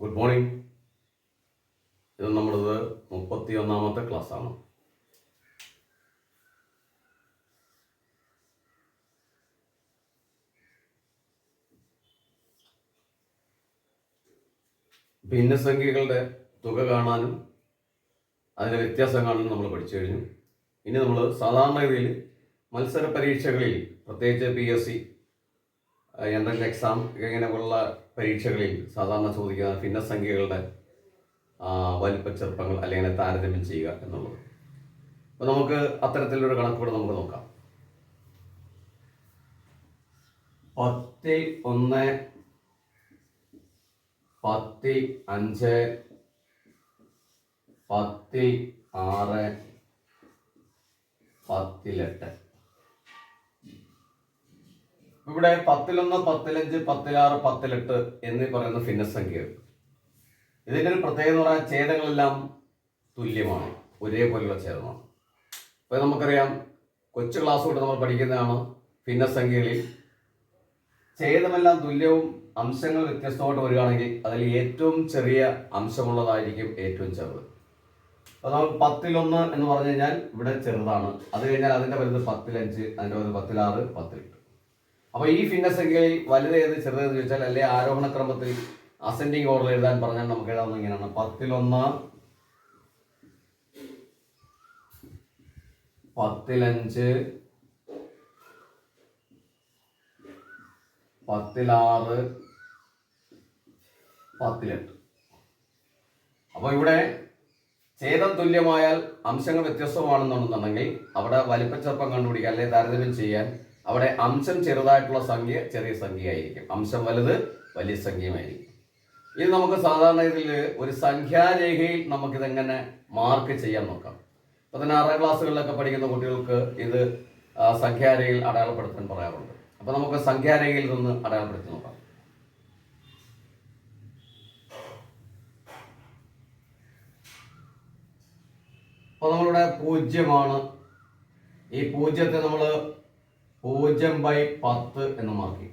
Good morning ഇത് നമ്മളത് മുപ്പത്തി ഒന്നാമത്തെ ക്ലാസ്സാണ്. ഭിന്നസംഖ്യകളുടെ തുക കാണാനും അതിന്റെ വ്യത്യാസം കാണാനും നമ്മൾ പഠിച്ചു കഴിഞ്ഞു. ഇനി നമ്മൾ സാധാരണ രീതിയിൽ മത്സര പരീക്ഷകളിൽ പ്രത്യേകിച്ച് P S C entrance exam ഇങ്ങനെയുള്ള പരീക്ഷകളിൽ സാധാരണ ചോദിക്കുന്ന ഭിന്നസംഖ്യകളുടെ സംഖ്യകളുടെ വലിപ്പ ചെറുപ്പങ്ങൾ അല്ലെങ്കിൽ താരതമ്യം ചെയ്യുക എന്നുള്ളത്. അപ്പോൾ നമുക്ക് അത്തരത്തിലൊരു കണക്കുകൂടെ നമുക്ക് നോക്കാം. പത്തിൽ ഒന്ന് പത്തിൽ അഞ്ച് പത്തിൽ ആറ് പത്തിലെട്ട് ഇവിടെ പത്തിലൊന്ന് പത്തിലഞ്ച് പത്തിലാറ് പത്തിലെട്ട് എന്നീ പറയുന്ന ഭിന്നസംഖ്യകൾ ഇതിന്റെ ഒരു പ്രത്യേകത എന്ന് പറഞ്ഞാൽ ഛേദങ്ങളെല്ലാം തുല്യമാണ്. ഒരേപോലെയുള്ള ഛേദമാണ്. അപ്പോൾ നമുക്കറിയാം കൊച്ചു ക്ലാസ് തൊട്ട് നമ്മൾ പഠിക്കുന്നതാണ് ഭിന്നസംഖ്യകളിൽ ഛേദമെല്ലാം തുല്യവും അംശങ്ങൾ വ്യത്യസ്തമായിട്ട് വരികയാണെങ്കിൽ അതിൽ ഏറ്റവും ചെറിയ അംശമുള്ളതായിരിക്കും ഏറ്റവും ചെറുത്. അപ്പോൾ നമ്മൾ പത്തിലൊന്ന് എന്ന് പറഞ്ഞു കഴിഞ്ഞാൽ ഇവിടെ ചെറുതാണ്. അത് കഴിഞ്ഞാൽ അതിന്റെ വരുന്നത് പത്തിലഞ്ച് അതിന്റെ വരുന്നത് പത്തിലാറ് പത്തിലെട്ട്. അപ്പോൾ ഈ ഭിന്നസംഖ്യയിൽ വലുതേത് ചെറുതേത് ചോദിച്ചാൽ അല്ലെ ആരോഹണ ക്രമത്തിൽ അസെൻഡിങ് ഓർഡർ എഴുതാൻ പറഞ്ഞാൽ നമുക്ക് എഴുതാവുന്ന ഇങ്ങനെയാണ്. പത്തിലൊന്ന് പത്തിലഞ്ച് പത്തിലാറ് പത്തിലെട്ട്. അപ്പോൾ ഇവിടെ ഛേദം തുല്യമായാൽ അംശങ്ങൾ വ്യത്യസ്തമാണെന്നുണ്ടെന്നുണ്ടെങ്കിൽ അവിടെ വലിപ്പച്ചെറുപ്പം കണ്ടുപിടിക്കാൻ അല്ലെങ്കിൽ താരതമ്യം ചെയ്യാൻ അവിടെ അംശം ചെറുതായിട്ടുള്ള സംഖ്യ ചെറിയ സംഖ്യയായിരിക്കും. അംശം വലുത് വലിയ സംഖ്യയുമായിരിക്കും. ഇത് നമുക്ക് സാധാരണ ഇതിൽ ഒരു സംഖ്യാരേഖയിൽ നമുക്കിതെങ്ങനെ മാർക്ക് ചെയ്യാൻ നോക്കാം. പതിനാറാം ക്ലാസ്സുകളിലൊക്കെ പഠിക്കുന്ന കുട്ടികൾക്ക് ഇത് സംഖ്യാരേഖയിൽ അടയാളപ്പെടുത്താൻ പറയാറുണ്ട്. അപ്പോൾ നമുക്ക് സംഖ്യാരേഖയിൽ നിന്ന് അടയാളപ്പെടുത്തി നോക്കാം. അപ്പോൾ നമ്മളിവിടെ പൂജ്യമാണ്. ഈ പൂജ്യത്തെ നമ്മൾ പൂജ്യം ബൈ പത്ത് എന്ന് മാർക്ക് ചെയ്യും.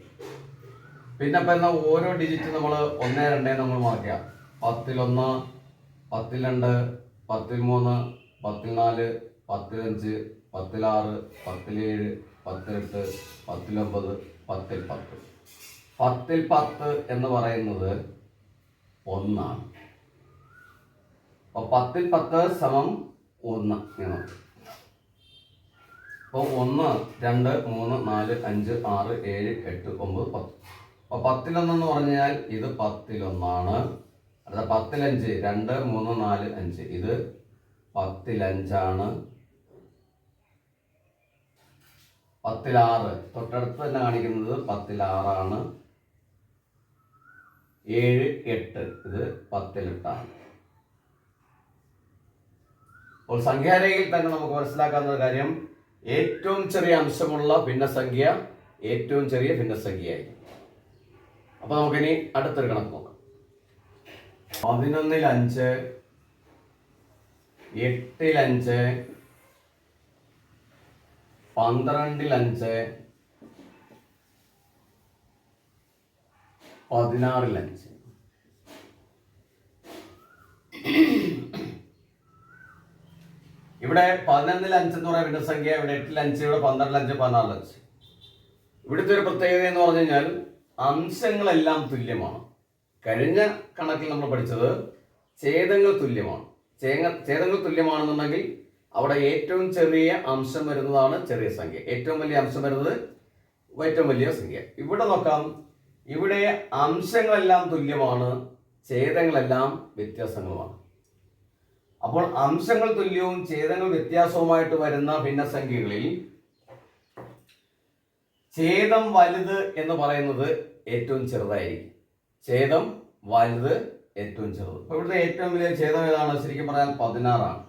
പിന്നെ ഇപ്പം എന്നാൽ ഓരോ ഡിജിറ്റ് നമ്മൾ ഒന്ന് രണ്ട് നമ്മൾ മാർക്ക് ചെയ്യാം. പത്തിലൊന്ന് പത്തിൽ രണ്ട് പത്തിൽ മൂന്ന് പത്തിൽ നാല് പത്തിലഞ്ച് പത്തിലാറ് പത്തിലേഴ് പത്തിലെട്ട് പത്തിലൊമ്പത് പത്തിൽ പത്ത്. പത്തിൽ പത്ത് എന്ന് പറയുന്നത് ഒന്നാണ്. അപ്പോൾ പത്തിൽ പത്ത് സമം ഒന്ന് ഇങ്ങനെ അപ്പോൾ ഒന്ന് രണ്ട് മൂന്ന് നാല് അഞ്ച് ആറ് ഏഴ് എട്ട് ഒമ്പത് പത്ത്. അപ്പോൾ പത്തിലൊന്നെന്ന് പറഞ്ഞാൽ ഇത് പത്തിലൊന്നാണ്. അടുത്ത പത്തിലഞ്ച് രണ്ട് മൂന്ന് നാല് അഞ്ച്. ഇത് പത്തിലഞ്ചാണ്. പത്തിലാറ്. തൊട്ടടുത്ത് തന്നെ കാണിക്കുന്നത് പത്തിലാറാണ്. ഏഴ് എട്ട്. ഇത് പത്തിലെട്ടാണ്. അപ്പോൾ സംഖ്യാരേഖയിൽ തന്നെ നമുക്ക് മനസ്സിലാക്കാവുന്ന കാര്യം. ഏറ്റവും ചെറിയ അംശമുള്ള ഭിന്നസംഖ്യ ഏറ്റവും ചെറിയ ഭിന്നസംഖ്യയായിരിക്കും. അപ്പൊ നമുക്കിനി അടുത്തൊരു കണക്ക് നോക്കാം. പതിനൊന്നിൽ അഞ്ച് എട്ടിൽ അഞ്ച് പന്ത്രണ്ടിൽ അഞ്ച് പതിനാറിൽ അഞ്ച്. ഇവിടെ പതിനൊന്നിൽ അഞ്ച് എന്ന് പറയുന്ന സംഖ്യ ഇവിടെ എട്ടിൽ അഞ്ച് ഇവിടെ പന്ത്രണ്ടിൽ അഞ്ച് പതിനാറിൽ അഞ്ച്. ഇവിടുത്തെ ഒരു പ്രത്യേകത എന്ന് പറഞ്ഞു കഴിഞ്ഞാൽ അംശങ്ങളെല്ലാം തുല്യമാണ്. കഴിഞ്ഞ കണക്കിൽ നമ്മൾ പഠിച്ചത് ഛേദങ്ങൾ തുല്യമാണ്. ഛേദ- ഛേദങ്ങൾ തുല്യമാണെന്നുണ്ടെങ്കിൽ അവിടെ ഏറ്റവും ചെറിയ അംശം വരുന്നതാണ് ചെറിയ സംഖ്യ. ഏറ്റവും വലിയ അംശം വരുന്നത് ഏറ്റവും വലിയ സംഖ്യ. ഇവിടെ നോക്കാം. ഇവിടെ അംശങ്ങളെല്ലാം തുല്യമാണ് ഛേദങ്ങളെല്ലാം വ്യത്യാസങ്ങളുമാണ്. അപ്പോൾ അംശങ്ങൾ തുല്യവും ഛേദങ്ങൾ വ്യത്യാസവുമായിട്ട് വരുന്ന ഭിന്നസംഖ്യകളിൽ ഛേദം വലുത് എന്ന് പറയുന്നത് ഏറ്റവും ചെറുതായിരിക്കും. ഛേദം വലുത് ഏറ്റവും ചെറുത്. അപ്പൊ ഇവിടുത്തെ ഏറ്റവും വലിയ ഛേദം ഏതാണ്? ശരിക്കും പറഞ്ഞാൽ പതിനാറാണ്.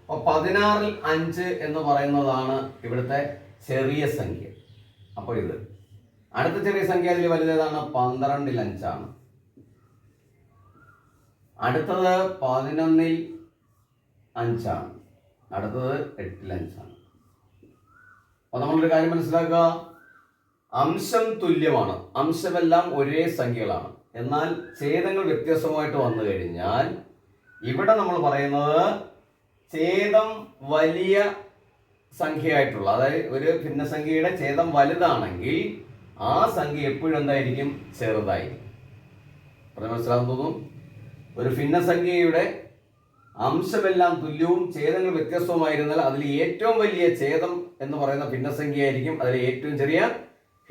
അപ്പൊ പതിനാറിൽ അഞ്ച് എന്ന് പറയുന്നതാണ് ഇവിടുത്തെ ചെറിയ സംഖ്യ. അപ്പോൾ ഇത്. അടുത്ത ചെറിയ സംഖ്യ അതിൽ വലുതേതാണ് പന്ത്രണ്ടിൽ അഞ്ചാണ്. അടുത്തത് പതിനൊന്നിൽ അഞ്ചാണ്. അടുത്തത് എട്ടിൽ അഞ്ചാണ്. അപ്പൊ നമ്മളൊരു കാര്യം മനസ്സിലാക്കുക? അംശം തുല്യമാണ്. അംശമെല്ലാം ഒരേ സംഖ്യകളാണ്. എന്നാൽ ഛേദങ്ങൾ വ്യത്യസ്തമായിട്ട് വന്നു കഴിഞ്ഞാൽ ഇവിടെ നമ്മൾ പറയുന്നത് ഛേദം വലിയ സംഖ്യയായിട്ടുള്ള അതായത് ഒരു ഭിന്നസംഖ്യയുടെ ഛേദം വലുതാണെങ്കിൽ ആ സംഖ്യ എപ്പോഴും എന്തായിരിക്കും? ചെറുതായിരിക്കും. പറഞ്ഞ ഒരു ഭിന്നസംഖ്യയുടെ അംശമെല്ലാം തുല്യവും ഛേദങ്ങൾ വ്യത്യസ്തവുമായിരുന്നാൽ അതിൽ ഏറ്റവും വലിയ ഛേദം എന്ന് പറയുന്ന ഭിന്നസംഖ്യയായിരിക്കും. അതിൽ ഏറ്റവും ചെറിയ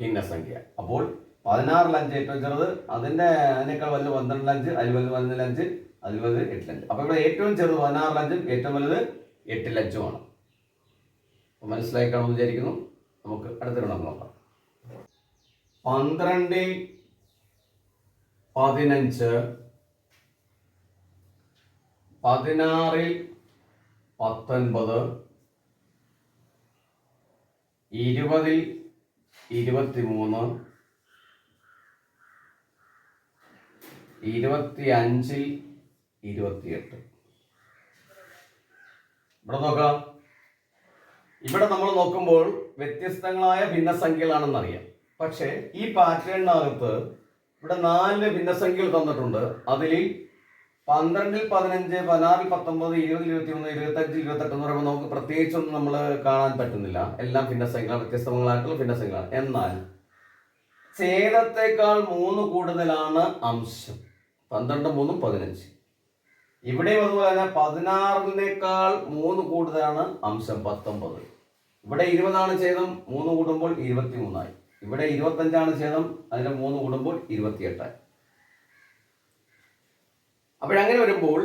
ഭിന്നസംഖ്യ. അപ്പോൾ പതിനാറിൽ അഞ്ച് ഏറ്റവും ചെറുത് അതിന്റെ അതിനേക്കാൾ വലുത് പന്ത്രണ്ടിൽ അഞ്ച് അതിൽ വലുത് പതിനൊന്നിൽ അഞ്ച് അതിൽ വലുത് എട്ടിൽ അഞ്ച്. അപ്പോൾ ഇവിടെ ഏറ്റവും ചെറുത് പതിനാറിൽ അഞ്ചും ഏറ്റവും വലുത് അപ്പോൾ മനസ്സിലായി കാണുമെന്ന് വിചാരിക്കുന്നു. നമുക്ക് അടുത്തൊരു നോക്കാം. പന്ത്രണ്ടിൽ പതിനഞ്ച് പതിനാറിൽ പത്തൊൻപത് ഇരുപതിൽ ഇരുപത്തിമൂന്ന് ഇരുപത്തി അഞ്ചിൽ ഇരുപത്തിയെട്ട്. ഇവിടെ നോക്കാം. ഇവിടെ നമ്മൾ നോക്കുമ്പോൾ വ്യത്യസ്തങ്ങളായ ഭിന്നസംഖ്യകളാണെന്നറിയാം. പക്ഷേ ഈ പാറ്റേണിനകത്ത് ഇവിടെ നാല് ഭിന്നസംഖ്യകൾ തന്നിട്ടുണ്ട്. അതിൽ പന്ത്രണ്ടിൽ പതിനഞ്ച് പതിനാറിൽ പത്തൊമ്പത് ഇരുപതിൽ ഇരുപത്തി മൂന്ന് ഇരുപത്തഞ്ചിൽ ഇരുപത്തെട്ട് എന്ന് പറയുമ്പോൾ നമുക്ക് പ്രത്യേകിച്ചൊന്നും നമ്മൾ കാണാൻ പറ്റുന്നില്ല. എല്ലാം ഭിന്നസംഖ്യകളാണ് വ്യത്യസ്തങ്ങളായിട്ടുള്ള ഭിന്നസംഖ്യകളാണ് എന്നാൽ ഛേദത്തേക്കാൾ മൂന്ന് കൂടുതലാണ് അംശം. പന്ത്രണ്ട് മൂന്നും പതിനഞ്ച്. ഇവിടെയും അതുപോലെ തന്നെ പതിനാറിനേക്കാൾ മൂന്ന് കൂടുതലാണ് അംശം പത്തൊമ്പത്. ഇവിടെ ഇരുപതാണ് ഛേദം മൂന്ന് കൂടുമ്പോൾ ഇരുപത്തി മൂന്നായി ഇവിടെ ഇരുപത്തഞ്ചാണ് ഛേദം അതിന്റെ മൂന്ന് കൂടുമ്പോൾ ഇരുപത്തിയെട്ടായി. അപ്പോഴങ്ങനെ വരുമ്പോൾ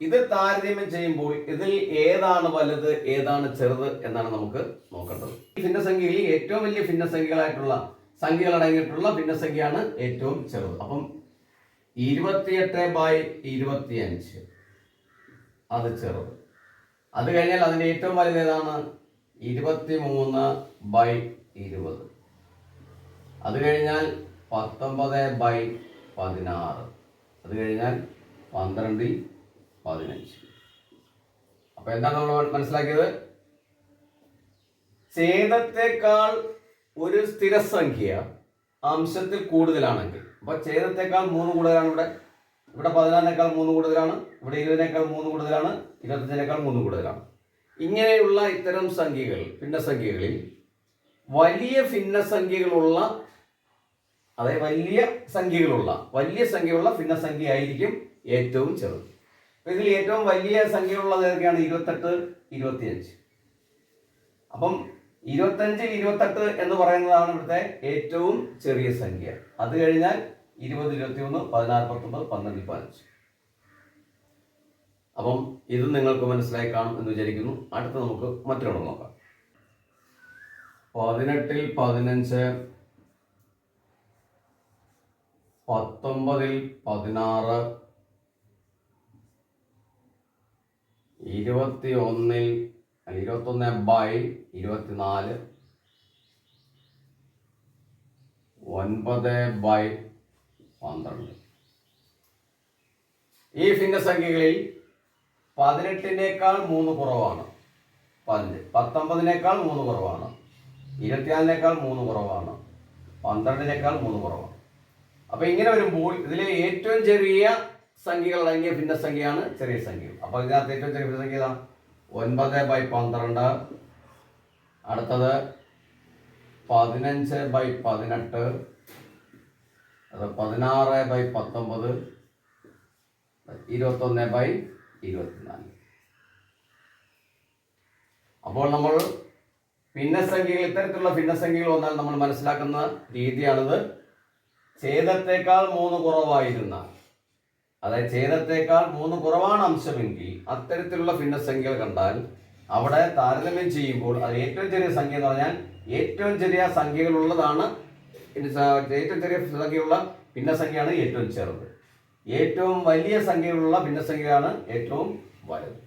ഇത് താരതമ്യം ചെയ്യുമ്പോൾ ഇതിൽ ഏതാണ് വലുത് ഏതാണ് ചെറുത് എന്നാണ് നമുക്ക് നോക്കേണ്ടത്. ഈ ഭിന്നസംഖ്യയിൽ ഏറ്റവും വലിയ ഭിന്നസംഖ്യകളായിട്ടുള്ള സംഖ്യകൾ അടങ്ങിയിട്ടുള്ള ഭിന്നസംഖ്യയാണ് ഏറ്റവും ചെറുത്. അപ്പം ഇരുപത്തിയെട്ട് ബൈ ഇരുപത്തിയഞ്ച്. അത് ചെറുത്. അത് കഴിഞ്ഞാൽ അതിന്റെ ഏറ്റവും വലുത് ഏതാണ്? ഇരുപത്തി മൂന്ന് ബൈ ഇരുപത്. അത് കഴിഞ്ഞാൽ പത്തൊമ്പത് ബൈ പതിനാറ്. അത് കഴിഞ്ഞാൽ പന്ത്രണ്ടിൽ പതിനഞ്ച്. അപ്പൊ എന്താണ് നമ്മൾ മനസ്സിലാക്കിയത്? ഛേദത്തെക്കാൾ ഒരു സ്ഥിരസംഖ്യ അംശത്തിൽ കൂടുതലാണെങ്കിൽ. അപ്പോൾ ഛേദത്തെക്കാൾ മൂന്ന് കൂടുതലാണ് ഇവിടെ. ഇവിടെ പതിനാറിനേക്കാൾ മൂന്ന് കൂടുതലാണ്. ഇവിടെ ഇരുപതിനേക്കാൾ മൂന്ന് കൂടുതലാണ്. ഇരുപത്തഞ്ചിനേക്കാൾ മൂന്ന് കൂടുതലാണ്. ഇങ്ങനെയുള്ള ഇത്തരം സംഖ്യകൾ ഭിന്നസംഖ്യകളിൽ വലിയ ഭിന്നസംഖ്യകളുള്ള അതായത് വലിയ സംഖ്യകളുള്ള വലിയ സംഖ്യയുള്ള ഭിന്നസംഖ്യ ആയിരിക്കും ഏറ്റവും ചെറുത്. അപ്പൊ ഇതിൽ ഏറ്റവും വലിയ സംഖ്യയുള്ളത് ഏതൊക്കെയാണ്? ഇരുപത്തെട്ട് ഇരുപത്തിയഞ്ച്. അപ്പം ഇരുപത്തഞ്ചിൽ ഇരുപത്തെട്ട് എന്ന് പറയുന്നതാണ് ഇവിടുത്തെ ഏറ്റവും ചെറിയ സംഖ്യ. അത് കഴിഞ്ഞാൽ ഇരുപത് ഇരുപത്തി ഒന്ന് പതിനാറ് പത്തൊമ്പത് പന്ത്രണ്ട് പതിനഞ്ച്. അപ്പം ഇത് നിങ്ങൾക്ക് മനസ്സിലായി കാണും എന്ന് വിചാരിക്കുന്നു. അടുത്ത നമുക്ക് മറ്റൊരെണ്ണം നോക്കാം. പതിനെട്ടിൽ പതിനഞ്ച് പത്തൊമ്പതിൽ പതിനാറ് ഇരുപത്തി ഒന്നിൽ ഇരുപത്തൊന്ന് ബൈ ഇരുപത്തിനാല്. ഒൻപത് ബൈ പന്ത്രണ്ട്. ഈ ഭിന്നസംഖ്യകളിൽ പതിനെട്ടിനേക്കാൾ മൂന്ന് കുറവാണ്. പതിനഞ്ച് പത്തൊമ്പതിനേക്കാൾ മൂന്ന് കുറവാണ്. ഇരുപത്തിനാലിനേക്കാൾ മൂന്ന് കുറവാണ്. പന്ത്രണ്ടിനേക്കാൾ മൂന്ന് കുറവാണ്. അപ്പോൾ ഇങ്ങനെ വരുമ്പോൾ ഇതിലെ ഏറ്റവും ചെറിയ സംഖ്യകൾ അടങ്ങിയ ഭിന്നസംഖ്യയാണ് ചെറിയ സംഖ്യ. അപ്പൊ ഇതിനകത്ത് ഏറ്റവും ചെറിയ ഭിന്നസംഖ്യ ഏതാ? ഒൻപത് ബൈ പന്ത്രണ്ട്. അടുത്തത് പതിനഞ്ച് ബൈ പതിനെട്ട്. അത് പതിനാറ് ബൈ പത്തൊമ്പത്. ഇരുപത്തൊന്ന് ബൈ ഇരുപത്തിനാല്. അപ്പോൾ നമ്മൾ ഭിന്നസംഖ്യകൾ ഇത്തരത്തിലുള്ള ഭിന്നസംഖ്യകൾ വന്നാൽ നമ്മൾ മനസ്സിലാക്കുന്ന രീതിയാണിത്. ഛേദത്തേക്കാൾ മൂന്ന് കുറവായിരുന്ന അതായത് ഛേദത്തേക്കാൾ മൂന്ന് കുറവാണ് അംശമെങ്കിൽ അത്തരത്തിലുള്ള ഭിന്നസംഖ്യകൾ കണ്ടാൽ അവിടെ താരതമ്യം ചെയ്യുമ്പോൾ അത് ഏറ്റവും ചെറിയ സംഖ്യ എന്ന് പറഞ്ഞാൽ ഏറ്റവും ചെറിയ സംഖ്യകളുള്ളതാണ് ഏറ്റവും ചെറിയ സംഖ്യയുള്ള ഭിന്നസംഖ്യയാണ് ഏറ്റവും ചെറുത്. ഏറ്റവും വലിയ സംഖ്യകളുള്ള ഭിന്നസംഖ്യയാണ് ഏറ്റവും വലുത്.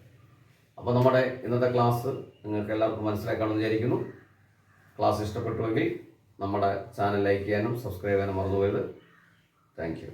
അപ്പോൾ നമ്മുടെ ഇന്നത്തെ ക്ലാസ് നിങ്ങൾക്ക് എല്ലാവർക്കും മനസ്സിലാക്കാമെന്ന് വിചാരിക്കുന്നു. ക്ലാസ് ഇഷ്ടപ്പെട്ടുവെങ്കിൽ നമ്മുടെ ചാനൽ ലൈക്ക് ചെയ്യാനും സബ്സ്ക്രൈബ് ചെയ്യാനും മറന്നുപോയത്. Thank you